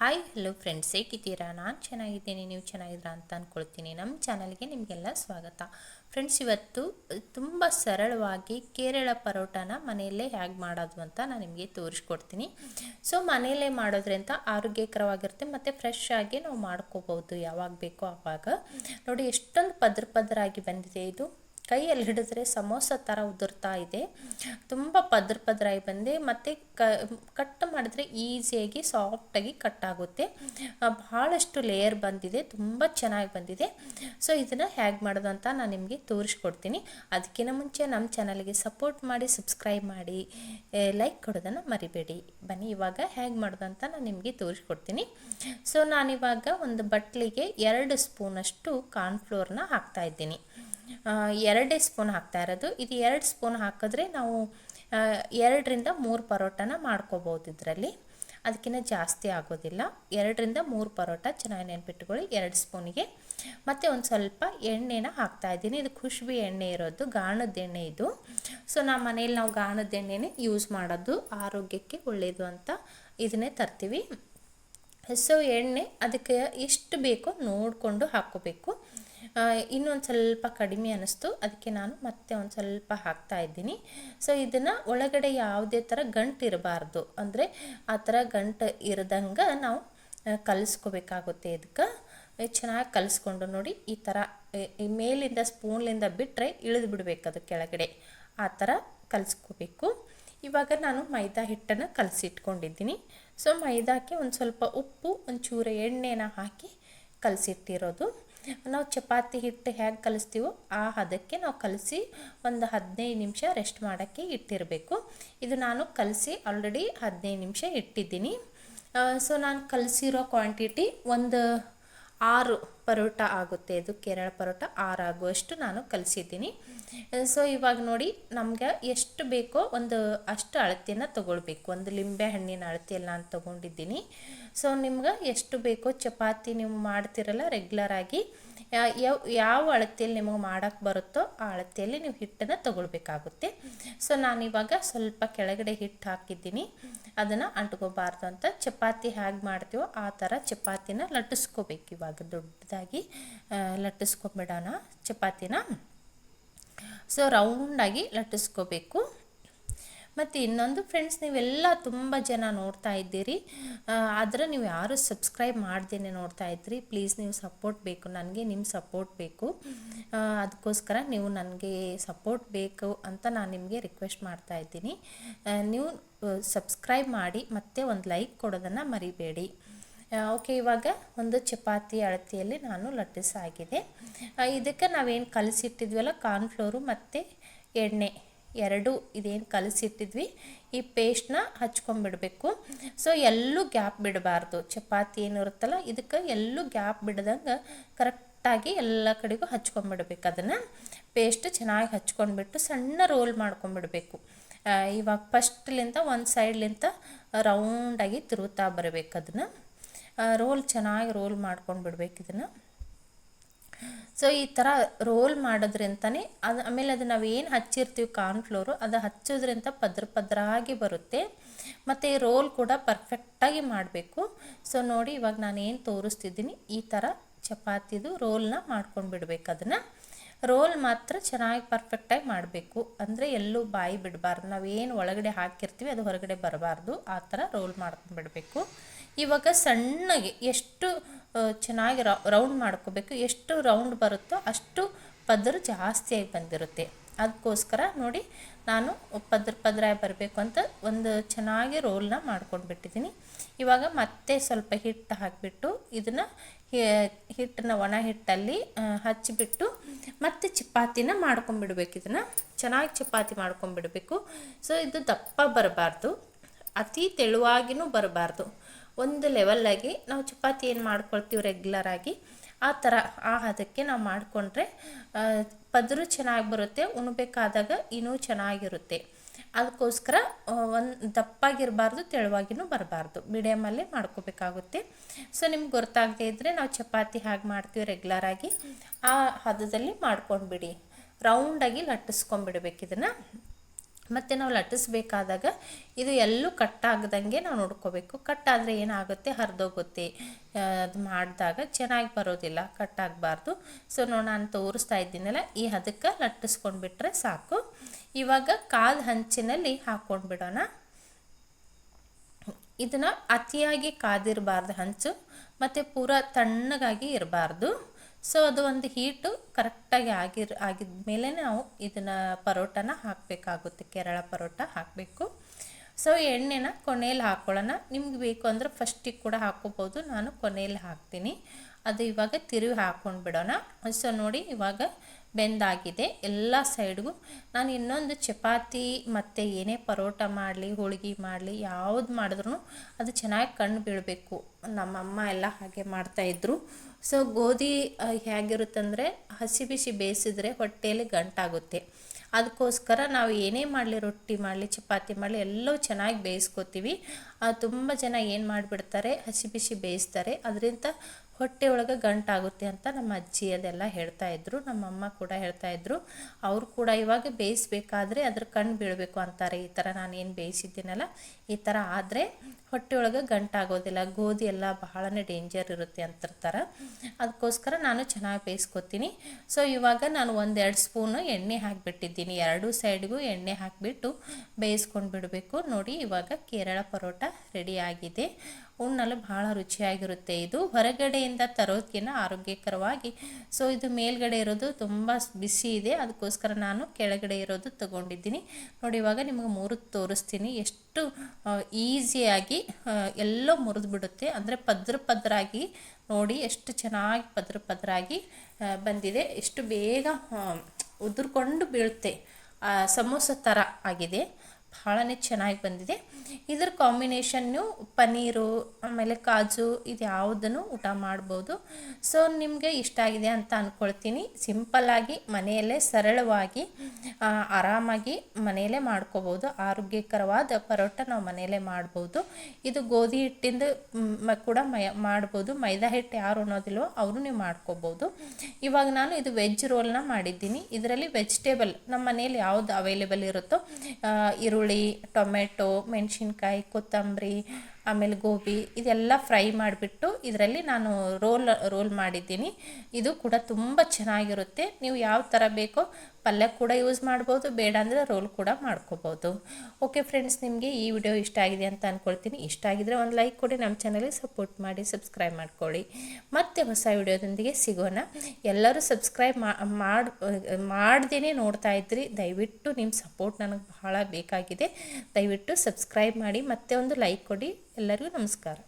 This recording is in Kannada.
ಹಾಯ್ ಹಲೋ ಫ್ರೆಂಡ್ಸ್ ಹೇಗಿದ್ದೀರಾ? ನಾನು ಚೆನ್ನಾಗಿದ್ದೀನಿ. ನೀವು ಚೆನ್ನಾಗಿದ್ದೀರಾ ಅಂತ ಅಂದ್ಕೊಳ್ತೀನಿ ನಮ್ಮ ಚಾನಲ್ಗೆ ನಿಮಗೆಲ್ಲ ಸ್ವಾಗತ. ಫ್ರೆಂಡ್ಸ್ ಇವತ್ತು ತುಂಬ ಸರಳವಾಗಿ ಕೇರಳ ಪರೋಟಾನ ಮನೆಯಲ್ಲೇ ಹೇಗೆ ಮಾಡೋದು ಅಂತ ನಾನು ನಿಮಗೆ ತೋರಿಸ್ಕೊಡ್ತೀನಿ. ಸೊ ಮನೆಯಲ್ಲೇ ಮಾಡೋದ್ರಿಂದ ಆರೋಗ್ಯಕರವಾಗಿರುತ್ತೆ ಮತ್ತು ಫ್ರೆಶ್ ಆಗಿ ನಾವು ಮಾಡ್ಕೋಬೋದು ಯಾವಾಗ ಬೇಕೋ ಆವಾಗ ನೋಡಿ, ಎಷ್ಟೊಂದು ಪದ್ರ ಪದರಾಗಿ ಬಂದಿದೆ ಇದು. ಕೈಯಲ್ಲಿ ಹಿಡಿದ್ರೆ ಸಮೋಸ ಥರ ಉದುರ್ತಾ ಇದೆ. ತುಂಬ ಪದ್ರ ಪದ್ರಾಗಿ ಬಂದೆ. ಮತ್ತು ಕ ಕಟ್ ಮಾಡಿದ್ರೆ ಈಸಿಯಾಗಿ ಸಾಫ್ಟಾಗಿ ಕಟ್ ಆಗುತ್ತೆ. ಭಾಳಷ್ಟು ಲೇಯರ್ ಬಂದಿದೆ. ತುಂಬ ಚೆನ್ನಾಗಿ ಬಂದಿದೆ. ಸೊ ಇದನ್ನು ಹೇಗೆ ಮಾಡೋದು ಅಂತ ನಾನು ನಿಮಗೆ ತೋರಿಸ್ಕೊಡ್ತೀನಿ. ಅದಕ್ಕಿಂತ ಮುಂಚೆ ನಮ್ಮ ಚಾನಲ್ಗೆ ಸಪೋರ್ಟ್ ಮಾಡಿ ಸಬ್ಸ್ಕ್ರೈಬ್ ಮಾಡಿ ಲೈಕ್ ಕೊಡೋದನ್ನು ಮರಿಬೇಡಿ. ಬನ್ನಿ, ಇವಾಗ ಹೇಗೆ ಮಾಡೋದು ಅಂತ ನಾನು ನಿಮಗೆ ತೋರಿಸ್ಕೊಡ್ತೀನಿ. ಸೊ ನಾನಿವಾಗ ಒಂದು ಬಟ್ಲಿಗೆ ಎರಡು ಸ್ಪೂನಷ್ಟು ಕಾರ್ನ್ಫ್ಲೋರ್ನ ಹಾಕ್ತಾ ಇದ್ದೀನಿ. ಎರಡೇ ಸ್ಪೂನ್ ಹಾಕ್ತಾ ಇರೋದು. ಇದು ಎರಡು ಸ್ಪೂನ್ ಹಾಕಿದ್ರೆ ನಾವು ಎರಡರಿಂದ ಮೂರು ಪರೋಟನ ಮಾಡ್ಕೋಬೋದು ಇದರಲ್ಲಿ. ಅದಕ್ಕಿಂತ ಜಾಸ್ತಿ ಆಗೋದಿಲ್ಲ. ಎರಡರಿಂದ ಮೂರು ಪರೋಟ ಚೆನ್ನಾಗಿ ನೆನ್ಪಿಟ್ಕೊಳ್ಳಿ. ಎರಡು ಸ್ಪೂನಿಗೆ. ಮತ್ತು ಒಂದು ಸ್ವಲ್ಪ ಎಣ್ಣೆನ ಹಾಕ್ತಾ ಇದ್ದೀನಿ. ಇದು ಖುಷ್ಬಿ ಎಣ್ಣೆ ಇರೋದು, ಗಾಣದ ಎಣ್ಣೆ ಇದು. ಸೊ ನಮ್ಮ ಮನೇಲಿ ನಾವು ಗಾಣದ ಎಣ್ಣೆನೇ ಯೂಸ್ ಮಾಡೋದು. ಆರೋಗ್ಯಕ್ಕೆ ಒಳ್ಳೆಯದು ಅಂತ ಇದನ್ನೇ ತರ್ತೀವಿ. ಸೊ ಎಣ್ಣೆ ಅದಕ್ಕೆ ಎಷ್ಟು ಬೇಕೋ ನೋಡಿಕೊಂಡು ಹಾಕ್ಕೋಬೇಕು. ಇನ್ನೊಂದು ಸ್ವಲ್ಪ ಕಡಿಮೆ ಅನ್ನಿಸ್ತು ಅದಕ್ಕೆ ನಾನು ಮತ್ತೆ ಒಂದು ಸ್ವಲ್ಪ ಹಾಕ್ತಾ ಇದ್ದೀನಿ. ಸೊ ಇದನ್ನು ಒಳಗಡೆ ಯಾವುದೇ ಥರ ಗಂಟು ಇರಬಾರ್ದು. ಅಂದರೆ ಆ ಥರ ಗಂಟು ಇರದಂಗೆ ನಾವು ಕಲಿಸ್ಕೋಬೇಕಾಗುತ್ತೆ ಇದಕ್ಕೆ ಚೆನ್ನಾಗಿ ಕಲಿಸ್ಕೊಂಡು ನೋಡಿ ಈ ಥರ ಮೇಲಿಂದ ಸ್ಪೂನ್ಲಿಂದ ಬಿಟ್ಟರೆ ಇಳಿದು ಬಿಡಬೇಕು ಅದು ಕೆಳಗಡೆ. ಆ ಥರ ಕಲಿಸ್ಕೋಬೇಕು. ಇವಾಗ ನಾನು ಮೈದಾ ಹಿಟ್ಟನ್ನು ಕಲಸಿಟ್ಕೊಂಡಿದ್ದೀನಿ. ಸೊ ಮೈದಾಕ್ಕೆ ಒಂದು ಸ್ವಲ್ಪ ಉಪ್ಪು, ಒಂಚೂರು ಎಣ್ಣೆನ ಹಾಕಿ ಕಲಸಿಟ್ಟಿರೋದು. ನಾವು ಚಪಾತಿ ಹಿಟ್ಟು ಹೇಗೆ ಕಲಿಸ್ತೀವೋ ಆ ಹದಕ್ಕೆ ನಾವು ಕಲಸಿ ಒಂದು ಹದಿನೈದು ನಿಮಿಷ ರೆಸ್ಟ್ ಮಾಡೋಕ್ಕೆ ಇಟ್ಟಿರಬೇಕು. ಇದು ನಾನು ಕಲಸಿ ಆಲ್ರೆಡಿ ಹದಿನೈದು ನಿಮಿಷ ಇಟ್ಟಿದ್ದೀನಿ. ಸೊ ನಾನು ಕಲಸಿರೋ ಕ್ವಾಂಟಿಟಿ ಒಂದು ಆರು ಪರೋಟ ಆಗುತ್ತೆ. ಇದು ಕೇರಳ ಪರೋಟ ಆರಾಗುವಷ್ಟು ನಾನು ಕಲಿಸಿದ್ದೀನಿ. ಸೊ ಇವಾಗ ನೋಡಿ ನಮ್ಗೆ ಎಷ್ಟು ಬೇಕೋ ಒಂದು ಅಷ್ಟು ಅಳತೆಯನ್ನು ತೊಗೊಳ್ಬೇಕು. ಒಂದು ಲಿಂಬೆ ಹಣ್ಣಿನ ಅಳತೆಯೆಲ್ಲ ನಾನು ತೊಗೊಂಡಿದ್ದೀನಿ. ಸೊ ನಿಮ್ಗೆ ಎಷ್ಟು ಬೇಕೋ ಚಪಾತಿ ನೀವು ಮಾಡ್ತಿರಲ್ಲ ರೆಗ್ಯುಲರಾಗಿ ಯಾವ ಯಾವ ಅಳತೆಯಲ್ಲಿ ನಿಮಗೆ ಮಾಡೋಕ್ಕೆ ಬರುತ್ತೋ ಆ ಅಳತೆಯಲ್ಲಿ ನೀವು ಹಿಟ್ಟನ್ನು ತೊಗೊಳ್ಬೇಕಾಗುತ್ತೆ. ಸೊ ನಾನಿವಾಗ ಸ್ವಲ್ಪ ಕೆಳಗಡೆ ಹಿಟ್ಟು ಹಾಕಿದ್ದೀನಿ. ಅದನ್ನು ಅಂಟ್ಕೋಬಾರ್ದು ಅಂತ. ಚಪಾತಿ ಹೇಗೆ ಮಾಡ್ತೀವೋ ಆ ಥರ ಚಪಾತಿನ ಲಟ್ಟಿಸ್ಕೋಬೇಕು ಇವಾಗ ದೊಡ್ಡದಾಗಿ. ಲಟ್ಟಿಸ್ಕೊಂಬಿಡೋಣ ಚಪಾತಿನ. ಸೊ ರೌಂಡಾಗಿ ಲಟ್ಟಿಸ್ಕೋಬೇಕು. ಮತ್ತು ಇನ್ನೊಂದು ಫ್ರೆಂಡ್ಸ್ ನೀವೆಲ್ಲ ತುಂಬ ಜನ ನೋಡ್ತಾ ಇದ್ದೀರಿ. ಆದರೆ ನೀವು ಯಾರು ಸಬ್ಸ್ಕ್ರೈಬ್ ಮಾಡ್ದೇನೆ ನೋಡ್ತಾ ಇದ್ದೀರಿ ಪ್ಲೀಸ್ ನೀವು ಸಪೋರ್ಟ್ ಬೇಕು, ನನಗೆ ನಿಮ್ಮ ಸಪೋರ್ಟ್ ಬೇಕು. ಅದಕ್ಕೋಸ್ಕರ ನೀವು ನನಗೆ ಸಪೋರ್ಟ್ ಬೇಕು ಅಂತ ನಾನು ನಿಮಗೆ ರಿಕ್ವೆಸ್ಟ್ ಮಾಡ್ತಾ ಇದ್ದೀನಿ. ನೀವು ಸಬ್ಸ್ಕ್ರೈಬ್ ಮಾಡಿ ಮತ್ತು ಒಂದು ಲೈಕ್ ಕೊಡೋದನ್ನು ಮರಿಬೇಡಿ. ಓಕೆ, ಇವಾಗ ಒಂದು ಚಪಾತಿ ಅಳತಿಯಲ್ಲಿ ನಾನು ಲಟ್ಟಿಸಾಗಿದೆ ಇದಕ್ಕೆ ನಾವೇನು ಕಲಸಿಟ್ಟಿದ್ವಲ್ಲ, ಕಾರ್ನ್ಫ್ಲೋರು ಮತ್ತು ಎಣ್ಣೆ ಎರಡು ಇದೇನು ಕಲಸಿಟ್ಟಿದ್ವಿ. ಈ ಪೇಸ್ಟ್ನ ಹಚ್ಕೊಂಬಿಡಬೇಕು ಸೊ ಎಲ್ಲೂ ಗ್ಯಾಪ್ ಬಿಡಬಾರ್ದು. ಚಪಾತಿ ಏನಿರುತ್ತಲ್ಲ ಇದಕ್ಕೆ ಎಲ್ಲೂ ಗ್ಯಾಪ್ ಬಿಡ್ದಂಗೆ ಕರೆಕ್ಟಾಗಿ ಎಲ್ಲ ಕಡೆಗೂ ಹಚ್ಕೊಂಡ್ಬಿಡ್ಬೇಕು ಅದನ್ನು. ಪೇಸ್ಟ್ ಚೆನ್ನಾಗಿ ಹಚ್ಕೊಂಡ್ಬಿಟ್ಟು ಸಣ್ಣ ರೋಲ್ ಮಾಡ್ಕೊಂಡ್ಬಿಡ್ಬೇಕು. ಇವಾಗ ಫಸ್ಟ್ಲಿಂದ ಒಂದು ಸೈಡ್ಲಿಂದ ರೌಂಡಾಗಿ ತಿರುಗುತ್ತಾ ಬರಬೇಕು ಅದನ್ನು. ರೋಲ್ ಚೆನ್ನಾಗಿ ರೋಲ್ ಮಾಡ್ಕೊಂಡು ಬಿಡ್ಬೇಕು ಇದನ್ನು. ಸೊ ಈ ಥರ ರೋಲ್ ಮಾಡೋದ್ರಿಂದನೇ ಅದು, ಆಮೇಲೆ ಅದು ಏನು ಹಚ್ಚಿರ್ತೀವಿ ಕಾರ್ನ್ಫ್ಲೋರು ಅದು ಹಚ್ಚೋದ್ರಿಂದ ಪದ್ರ ಪದ್ರಾಗಿ ಬರುತ್ತೆ. ಮತ್ತು ರೋಲ್ ಕೂಡ ಪರ್ಫೆಕ್ಟಾಗಿ ಮಾಡಬೇಕು. ಸೊ ನೋಡಿ ಇವಾಗ ನಾನು ಏನು ತೋರಿಸ್ತಿದ್ದೀನಿ, ಈ ಥರ ಚಪಾತಿದು ರೋಲ್ನ ಮಾಡ್ಕೊಂಡು ಬಿಡ್ಬೇಕು ಅದನ್ನು. ರೋಲ್ ಮಾತ್ರ ಚೆನ್ನಾಗಿ ಪರ್ಫೆಕ್ಟಾಗಿ ಮಾಡಬೇಕು. ಅಂದರೆ ಎಲ್ಲೂ ಬಾಯಿ ಬಿಡಬಾರ್ದು. ನಾವೇನು ಒಳಗಡೆ ಹಾಕಿರ್ತೀವಿ, ಅದು ಹೊರಗಡೆ ಬರಬಾರ್ದು. ಆ ಥರ ರೋಲ್ ಮಾಡ್ಕೊಂಡು ಬಿಡಬೇಕು ಇವಾಗ ಸಣ್ಣಗೆ ಎಷ್ಟು ಚೆನ್ನಾಗಿ ರೌಂಡ್ ಮಾಡ್ಕೋಬೇಕು, ಎಷ್ಟು ರೌಂಡ್ ಬರುತ್ತೋ ಅಷ್ಟು ಪದರು ಜಾಸ್ತಿಯಾಗಿ ಬಂದಿರುತ್ತೆ. ಅದಕ್ಕೋಸ್ಕರ ನೋಡಿ, ನಾನು ಪದ್ರ ಪದ್ರ ಬರಬೇಕು ಅಂತ ಒಂದು ಚೆನ್ನಾಗಿ ರೋಲ್ನ ಮಾಡ್ಕೊಂಡು ಬಿಟ್ಟಿದ್ದೀನಿ ಇವಾಗ ಮತ್ತೆ ಸ್ವಲ್ಪ ಹಿಟ್ಟು ಹಾಕಿಬಿಟ್ಟು, ಇದನ್ನು ಹಿಟ್ಟನ್ನ ಒಣ ಹಿಟ್ಟಲ್ಲಿ ಹಚ್ಚಿಬಿಟ್ಟು ಮತ್ತೆ ಚಪಾತಿನ ಮಾಡ್ಕೊಂಬಿಡ್ಬೇಕು. ಇದನ್ನು ಚೆನ್ನಾಗಿ ಚಪಾತಿ ಮಾಡ್ಕೊಂಬಿಡಬೇಕು. ಸೊ ಇದು ದಪ್ಪ ಬರಬಾರ್ದು. ಅತಿ ತೆಳುವಾಗಿನೂ ಬರಬಾರ್ದು. ಒಂದು ಲೆವೆಲ್ಲಾಗಿ ನಾವು ಚಪಾತಿ ಏನು ಮಾಡ್ಕೊಳ್ತೀವಿ ರೆಗ್ಯುಲರಾಗಿ ಆ ಥರ ಆ ಹದಕ್ಕೆ ನಾವು ಮಾಡಿಕೊಂಡ್ರೆ ಪದರು ಚೆನ್ನಾಗಿ ಬರುತ್ತೆ, ಉಣ್ಬೇಕಾದಾಗ ಇನ್ನೂ ಚೆನ್ನಾಗಿರುತ್ತೆ. ಅದಕ್ಕೋಸ್ಕರ ಒಂದು ದಪ್ಪಾಗಿರಬಾರ್ದು, ತೆಳುವಾಗಿನೂ ಬರಬಾರ್ದು. ಮೀಡಿಯಮಲ್ಲೇ ಮಾಡ್ಕೋಬೇಕಾಗುತ್ತೆ. ಸೊ ನಿಮ್ಗೆ ಗೊತ್ತಾಗದೇ ಇದ್ದರೆ ನಾವು ಚಪಾತಿ ಹಾಗೆ ಮಾಡ್ತೀವಿ ರೆಗ್ಯುಲರಾಗಿ ಆ ಹದದಲ್ಲಿ ಮಾಡ್ಕೊಂಡ್ಬಿಡಿ. ರೌಂಡಾಗಿ ಲಟ್ಟಿಸ್ಕೊಂಡ್ಬಿಡ್ಬೇಕು ಇದನ್ನು. ಮತ್ತು ನಾವು ಲಟ್ಟಿಸ್ಬೇಕಾದಾಗ ಇದು ಎಲ್ಲೂ ಕಟ್ಟಾಗದಂಗೆ ನಾವು ನೋಡ್ಕೋಬೇಕು. ಕಟ್ಟಾದರೆ ಏನಾಗುತ್ತೆ? ಹರಿದೋಗುತ್ತೆ. ಅದು ಮಾಡಿದಾಗ ಚೆನ್ನಾಗಿ ಬರೋದಿಲ್ಲ. ಕಟ್ಟಾಗಬಾರ್ದು ಸೊ ನೋಡಿ ನಾನು ತೋರಿಸ್ತಾ ಇದ್ದೀನಲ್ಲ, ಈ ಹದಕ್ಕೆ ಲಟ್ಟಿಸ್ಕೊಂಡ್ಬಿಟ್ರೆ ಸಾಕು. ಇವಾಗ ಕಾದ ಹಂಚಿನಲ್ಲಿ ಹಾಕ್ಕೊಂಡ್ಬಿಡೋಣ. ಇದನ್ನು ಅತಿಯಾಗಿ ಕಾದಿರಬಾರ್ದು ಹಂಚು, ಮತ್ತು ಪೂರ ತಣ್ಣಗಾಗಿ ಇರಬಾರ್ದು. ಸೊ ಅದು ಒಂದು ಹೀಟು ಕರೆಕ್ಟಾಗಿ ಆಗಿರ್ ಆಗಿದ ಮೇಲೆ ನಾವು ಇದನ್ನು ಪರೋಟನ ಹಾಕಬೇಕಾಗುತ್ತೆ, ಕೇರಳ ಪರೋಟ ಹಾಕಬೇಕು. ಸೊ ಎಣ್ಣೆನ ಕೊನೆಯಲ್ಲಿ ಹಾಕ್ಕೊಳ್ಳೋಣ ನಿಮ್ಗೆ ಬೇಕು ಅಂದರೆ ಫಸ್ಟಿಗೆ ಕೂಡ ಹಾಕೋಬೋದು ನಾನು ಕೊನೆಯಲ್ಲಿ ಹಾಕ್ತೀನಿ. ಅದು ಇವಾಗ ತಿರುವಿ ಹಾಕ್ಕೊಂಡು ಬಿಡೋಣ ಸೊ ನೋಡಿ ಇವಾಗ ಬೆಂದಾಗಿದೆ. ಎಲ್ಲ ಸೈಡ್ಗೂ ನಾನು ಇನ್ನೊಂದು ಚಪಾತಿ ಮತ್ತು ಏನೇ ಪರೋಟ ಮಾಡಲಿ, ಹೋಳಿಗೆ ಮಾಡಲಿ, ಯಾವ್ದು ಮಾಡಿದ್ರು ಅದು ಚೆನ್ನಾಗಿ ಕಣ್ಣು ಬೀಳಬೇಕು. ನಮ್ಮಮ್ಮ ಎಲ್ಲ ಹಾಗೆ ಮಾಡ್ತಾಯಿದ್ರು ಸೊ ಗೋಧಿ ಹೇಗಿರುತ್ತಂದರೆ ಹಸಿ ಬಿಸಿ ಬೇಯಿಸಿದ್ರೆ ಹೊಟ್ಟೆಯಲ್ಲಿ ಗಂಟಾಗುತ್ತೆ. ಅದಕ್ಕೋಸ್ಕರ ನಾವು ಏನೇ ಮಾಡಲಿ, ರೊಟ್ಟಿ ಮಾಡಲಿ, ಚಪಾತಿ ಮಾಡಲಿ ಎಲ್ಲವೂ ಚೆನ್ನಾಗಿ ಬೇಯಿಸ್ಕೋತೀವಿ. ತುಂಬ ಜನ ಏನು ಮಾಡಿಬಿಡ್ತಾರೆ, ಹಸಿ ಬಿಸಿ ಬೇಯಿಸ್ತಾರೆ. ಅದರಿಂದ ಹೊಟ್ಟೆ ಒಳಗೆ ಗಂಟಾಗುತ್ತೆ ಅಂತ ನಮ್ಮ ಅಜ್ಜಿ ಅದೆಲ್ಲ ಹೇಳ್ತಾ ಇದ್ರು. ನಮ್ಮಮ್ಮ ಕೂಡ ಹೇಳ್ತಾ ಇದ್ರು. ಅವರು ಕೂಡ ಇವಾಗ ಬೇಯಿಸ್ಬೇಕಾದ್ರೆ ಅದ್ರ ಕಣ್ಣು ಬೀಳಬೇಕು ಅಂತಾರೆ. ಈ ಥರ ಏನು ಬೇಯಿಸಿದ್ದೀನಲ್ಲ, ಈ ಥರ ಆದರೆ ಹೊಟ್ಟೆ ಒಳಗೆ ಗಂಟಾಗೋದಿಲ್ಲ, ಗೋಧಿ ಎಲ್ಲ ಬಹಳನೇ ಡೇಂಜರ್ ಇರುತ್ತೆ ಅಂತಿರ್ತಾರೆ. ಅದಕ್ಕೋಸ್ಕರ ನಾನು ಚೆನ್ನಾಗಿ ಬೇಯಿಸ್ಕೊತೀನಿ. ಸೊ ಇವಾಗ ನಾನು ಒಂದೆರಡು ಸ್ಪೂನು ಎಣ್ಣೆ ಹಾಕಿಬಿಟ್ಟಿದ್ದೀನಿ. ಎರಡೂ ಸೈಡ್ಗೂ ಎಣ್ಣೆ ಹಾಕಿಬಿಟ್ಟು ಬೇಯಿಸ್ಕೊಂಡು ಬಿಡಬೇಕು. ನೋಡಿ, ಇವಾಗ ಕೇರಳ ಪರೋಟ ರೆಡಿ ಆಗಿದೆ. ಉಣ್ಣಲು ಬಹಳ ರುಚಿಯಾಗಿರುತ್ತೆ ಇದು. ಹೊರಗಡೆಯಿಂದ ತರೋದಕ್ಕಿಂತ ಆರೋಗ್ಯಕರವಾಗಿ. ಸೊ ಇದು ಮೇಲ್ಗಡೆ ಇರೋದು ತುಂಬ ಬಿಸಿ ಇದೆ. ಅದಕ್ಕೋಸ್ಕರ ನಾನು ಕೆಳಗಡೆ ಇರೋದು ತಗೊಂಡಿದ್ದೀನಿ. ನೋಡಿ, ಇವಾಗ ನಿಮಗೆ ಮೂರು ತೋರಿಸ್ತೀನಿ. ಎಷ್ಟು ಈಸಿಯಾಗಿ ಎಲ್ಲೋ ಮುರಿದು ಬಿಡುತ್ತೆ ಅಂದರೆ ಪದ್ರ ಪದ್ರಾಗಿ ನೋಡಿ ಎಷ್ಟು ಚೆನ್ನಾಗಿ ಪದ್ರ ಪದ್ರಾಗಿ ಬಂದಿದೆ. ಎಷ್ಟು ಬೇಗ ಉದುರ್ಕೊಂಡು ಬೀಳುತ್ತೆ. ಸಮೋಸ ಥರ ಆಗಿದೆ. ಭಾಳನೇ ಚೆನ್ನಾಗಿ ಬಂದಿದೆ. ಇದ್ರ ಕಾಂಬಿನೇಷನ್ನು ಪನ್ನೀರು, ಆಮೇಲೆ ಕಾಜು ಇದು ಯಾವುದನ್ನು ಊಟ ಮಾಡ್ಬೋದು. ಸೊ ನಿಮಗೆ ಇಷ್ಟ ಆಗಿದೆ ಅಂತ ಅಂದ್ಕೊಳ್ತೀನಿ ಸಿಂಪಲ್ಲಾಗಿ ಮನೆಯಲ್ಲೇ ಸರಳವಾಗಿ ಆರಾಮಾಗಿ ಮನೆಯಲ್ಲೇ ಮಾಡ್ಕೋಬೋದು. ಆರೋಗ್ಯಕರವಾದ ಪರೋಟ ನಾವು ಮನೆಯಲ್ಲೇ ಮಾಡ್ಬೋದು. ಇದು ಗೋಧಿ ಹಿಟ್ಟಿಂದ ಕೂಡ ಮೈ ಮಾಡ್ಬೋದು. ಮೈದಾ ಹಿಟ್ಟು ಯಾರು ಅನ್ನೋದಿಲ್ವೋ ಅವರು ನೀವು ಮಾಡ್ಕೋಬೋದು. ಇವಾಗ ನಾನು ಇದು ವೆಜ್ ರೋಲ್ನ ಮಾಡಿದ್ದೀನಿ. ಇದರಲ್ಲಿ ವೆಜಿಟೇಬಲ್ ನಮ್ಮ ಮನೆಯಲ್ಲಿ ಯಾವುದು ಅವೈಲೇಬಲ್ ಇರುತ್ತೋ ಈರುಳ್ಳಿ ಟೊಮೆಟೊ ಮೆಣಸಿನ್ಕಾಯಿ ಕೊತ್ತಂಬರಿ ಆಮೇಲೆ ಗೋಬಿ ಇದೆಲ್ಲ ಫ್ರೈ ಮಾಡಿಬಿಟ್ಟು ಇದರಲ್ಲಿ ನಾನು ರೋಲ್ ರೋಲ್ ಮಾಡಿದ್ದೀನಿ. ಇದು ಕೂಡ ತುಂಬ ಚೆನ್ನಾಗಿರುತ್ತೆ. ನೀವು ಯಾವ ಥರ ಬೇಕೋ ಪಲ್ಯ ಕೂಡ ಯೂಸ್ ಮಾಡ್ಬೋದು, ಬೇಡ ಅಂದರೆ ರೋಲ್ ಕೂಡ ಮಾಡ್ಕೋಬೋದು. ಓಕೆ ಫ್ರೆಂಡ್ಸ್ ನಿಮಗೆ ಈ ವಿಡಿಯೋ ಇಷ್ಟ ಆಗಿದೆ ಅಂತ ಅಂದ್ಕೊಳ್ತೀನಿ ಇಷ್ಟ ಆಗಿದ್ರೆ ಒಂದು ಲೈಕ್ ಕೊಡಿ, ನಮ್ಮ ಚಾನಲಿಗೆ ಸಪೋರ್ಟ್ ಮಾಡಿ ಸಬ್ಸ್ಕ್ರೈಬ್ ಮಾಡ್ಕೊಳ್ಳಿ. ಮತ್ತೆ ಹೊಸ ವಿಡಿಯೋದೊಂದಿಗೆ ಸಿಗೋಣ. ಎಲ್ಲರೂ ಸಬ್ಸ್ಕ್ರೈಬ್ ಮಾಡಿ ಮಾಡ್ದೇ ನೋಡ್ತಾ ಇದ್ರಿ. ದಯವಿಟ್ಟು ನಿಮ್ಮ ಸಪೋರ್ಟ್ ನನಗೆ ಬಹಳ ಬೇಕಾಗಿದೆ. ದಯವಿಟ್ಟು ಸಬ್ಸ್ಕ್ರೈಬ್ ಮಾಡಿ, ಮತ್ತೆ ಒಂದು ಲೈಕ್ ಕೊಡಿ. ಎಲ್ಲರಿಗೂ ನಮಸ್ಕಾರ.